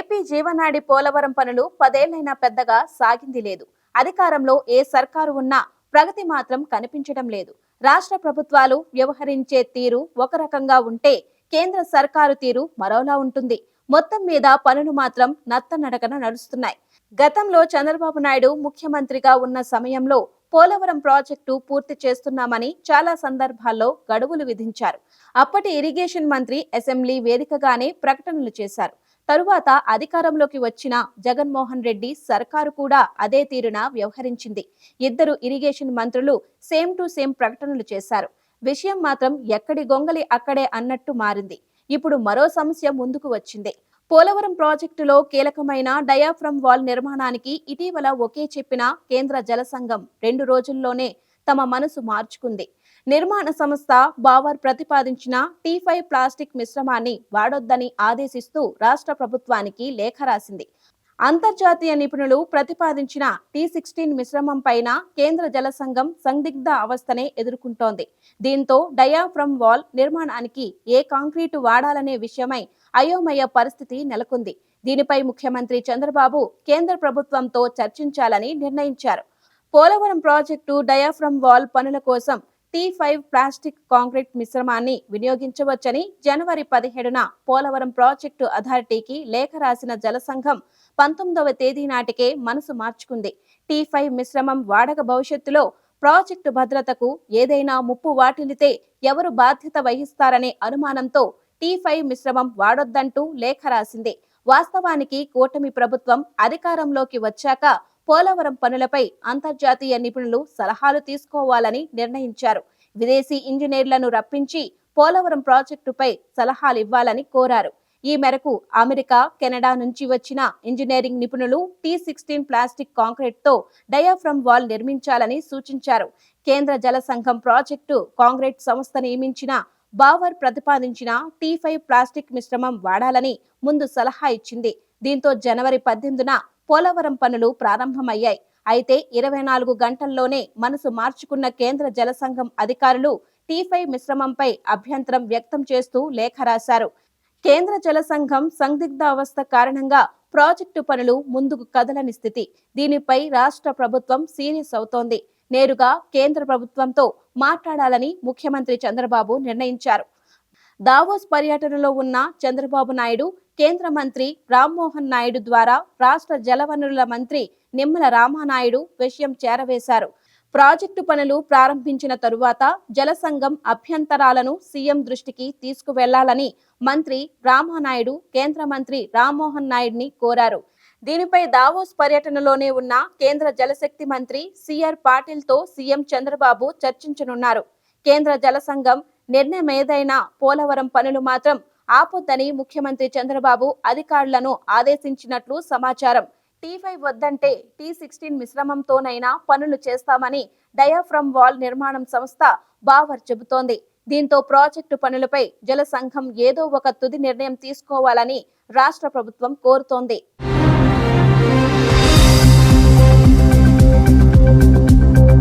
AP జీవనాడి పోలవరం పనులు పదేళ్ళైనా పెద్దగా సాగింది లేదు. అధికారంలో ఏ సర్కారు ఉన్నా ప్రగతి మాత్రం కనిపించడం లేదు. రాష్ట్ర ప్రభుత్వాలు వ్యవహరించే తీరు ఒక రకంగా ఉంటే కేంద్ర సర్కారు తీరు మరోలా ఉంటుంది. మొత్తం మీద పనులు మాత్రం నత్తనడకన నడుస్తున్నాయి. గతంలో చంద్రబాబు నాయుడు ముఖ్యమంత్రిగా ఉన్న సమయంలో పోలవరం ప్రాజెక్టు పూర్తి చేస్తున్నామని చాలా సందర్భాల్లో గడువులు విధించారు. అప్పటి ఇరిగేషన్ మంత్రి అసెంబ్లీ వేదికగానే ప్రకటనలు చేశారు. తరువాత అధికారంలోకి వచ్చిన జగన్మోహన్ రెడ్డి సర్కారు కూడా అదే తీరున వ్యవహరించింది. ఇద్దరు ఇరిగేషన్ మంత్రులు సేమ్ టు సేమ్ ప్రకటనలు చేశారు. విషయం మాత్రం ఎక్కడి గొంగలి అక్కడే అన్నట్టు మారింది. ఇప్పుడు మరో సమస్య ముందుకు వచ్చింది. పోలవరం ప్రాజెక్టులో కీలకమైన డయాఫ్రమ్ వాల్ నిర్మాణానికి ఇటీవల ఒకే చెప్పిన కేంద్ర జల సంఘం రెండు రోజుల్లోనే తమ మనసు మార్చుకుంది. నిర్మాణ సంస్థ బావర్ ప్రతిపాదించిన టీ ఫైవ్ ప్లాస్టిక్ మిశ్రమాన్ని వాడొద్దని ఆదేశిస్తూ రాష్ట్ర ప్రభుత్వానికి లేఖ రాసింది. అంతర్జాతీయ నిపుణులు ప్రతిపాదించిన టీ సిక్స్టీన్ మిశ్రమం పైన కేంద్ర జల సంఘం సందిగ్ధ అవస్థనే ఎదుర్కొంటోంది. దీంతో డయాఫ్రమ్ వాల్ నిర్మాణానికి ఏ కాంక్రీటు వాడాలనే విషయమై అయోమయ పరిస్థితి నెలకొంది. దీనిపై ముఖ్యమంత్రి చంద్రబాబు కేంద్ర ప్రభుత్వంతో చర్చించాలని నిర్ణయించారు. పోలవరం ప్రాజెక్టు డయాఫ్రమ్ వాల్ పనుల కోసం టీ ఫైవ్ ప్లాస్టిక్ కాంక్రీట్ మిశ్రమాన్ని వినియోగించవచ్చని జనవరి పదిహేడున పోలవరం ప్రాజెక్టు అథారిటీకి లేఖ రాసిన జలసంఘం పంతొమ్మిదవ తేదీ నాటికే మనసు మార్చుకుంది. టీ ఫైవ్ మిశ్రమం వాడక భవిష్యత్తులో ప్రాజెక్టు భద్రతకు ఏదైనా ముప్పు వాటిల్లితే ఎవరు బాధ్యత వహిస్తారనే అనుమానంతో టీ ఫైవ్ మిశ్రమం వాడొద్దంటూ లేఖ రాసింది. వాస్తవానికి కూటమి ప్రభుత్వం అధికారంలోకి వచ్చాక పోలవరం పనులపై అంతర్జాతీయ నిపుణులు సలహాలు తీసుకోవాలని నిర్ణయించారు. విదేశీ ఇంజనీర్లను రప్పించి పోలవరం ప్రాజెక్టుపై సలహాలు ఇవ్వాలని కోరారు. ఈ మేరకు అమెరికా కెనడా నుంచి వచ్చిన ఇంజనీరింగ్ నిపుణులు టీ సిక్స్టీన్ ప్లాస్టిక్ కాంక్రీట్తో డయాఫ్రమ్ వాల్ నిర్మించాలని సూచించారు. కేంద్ర జల సంఘం ప్రాజెక్టు కాంక్రీట్ సంస్థ నియమించిన బావర్ ప్రతిపాదించిన టీ ఫైవ్ ప్లాస్టిక్ మిశ్రమం వాడాలని ముందు సలహా ఇచ్చింది. దీంతో జనవరి పద్దెనిమిదిన పోలవరం పనులు ప్రారంభమయ్యాయి. అయితే ఇరవై నాలుగు గంటల్లోనే మనసు మార్చుకున్న కేంద్ర జల సంఘం అధికారులు టీఫై మిశ్రమంపై అభ్యంతరం వ్యక్తం చేస్తూ లేఖ రాశారు. కేంద్ర జల సంఘం సందిగ్ధ అవస్థ కారణంగా ప్రాజెక్టు పనులు ముందుకు కదలని స్థితి. దీనిపై రాష్ట్ర ప్రభుత్వం సీరియస్ అవుతోంది. నేరుగా కేంద్ర ప్రభుత్వంతో మాట్లాడాలని ముఖ్యమంత్రి చంద్రబాబు నిర్ణయించారు. దావోస్ పర్యటనలో ఉన్న చంద్రబాబు నాయుడు కేంద్ర మంత్రి రామ్మోహన్ నాయుడు ద్వారా రాష్ట్ర జలవనరుల మంత్రి నిమ్మల రామానాయుడు విషయం చేరవేశారు. ప్రాజెక్టు పనులు ప్రారంభించిన తరువాత జల సంఘం అభ్యంతరాలను సీఎం దృష్టికి తీసుకువెళ్ళాలని మంత్రి రామానాయుడు కేంద్ర మంత్రి రామ్మోహన్ నాయుడిని కోరారు. దీనిపై దావోస్ పర్యటనలోనే ఉన్న కేంద్ర జలశక్తి మంత్రి సిఆర్ పాటిల్తో సీఎం చంద్రబాబు చర్చించనున్నారు. కేంద్ర జల సంఘం నిర్ణయం ఏదైనా పోలవరం పనులు మాత్రం ఆపొద్దని ముఖ్యమంత్రి చంద్రబాబు అధికారులను ఆదేశించినట్లు సమాచారం. టీ ఫైవ్ వద్దంటే టీ సిక్స్టీన్ మిశ్రమంతోనైనా పనులు చేస్తామని డయాఫ్రమ్ వాల్ నిర్మాణం సంస్థ బావర్ చెబుతోంది. దీంతో ప్రాజెక్టు పనులపై జల సంఘం ఏదో ఒక తుది నిర్ణయం తీసుకోవాలని రాష్ట్ర ప్రభుత్వం కోరుతోంది.